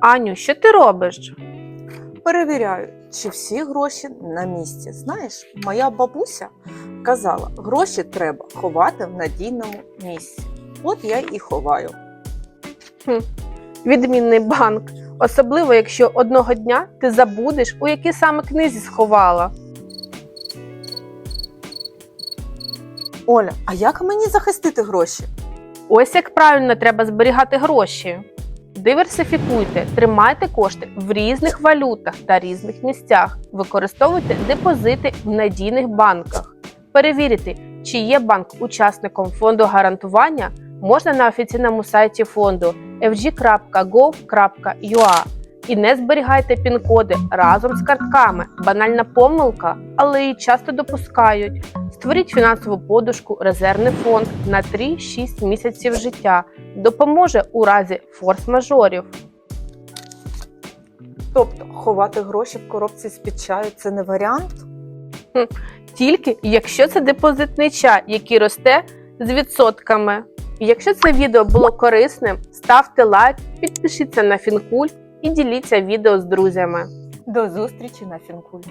Аню, що ти робиш? Перевіряю, чи всі гроші на місці. Знаєш, моя бабуся казала, гроші треба ховати в надійному місці. От я і ховаю. Відмінний банк, особливо якщо одного дня ти забудеш, у якій саме книзі сховала. Оля, а як мені захистити гроші? Ось як правильно треба зберігати гроші. Диверсифікуйте, тримайте кошти в різних валютах та різних місцях. Використовуйте депозити в надійних банках. Перевірити, чи є банк учасником фонду гарантування, можна на офіційному сайті фонду fg.gov.ua. І не зберігайте пін-коди разом з картками. Банальна помилка, але її часто допускають. Створіть фінансову подушку, резервний фонд на 3-6 місяців життя. Допоможе у разі форс-мажорів. Тобто ховати гроші в коробці з-під чаю це не варіант? Тільки якщо це депозитний чай, який росте з відсотками. Якщо це відео було корисним, ставте лайк, підпишіться на Фінкуль і діліться відео з друзями. До зустрічі на Фінкульті.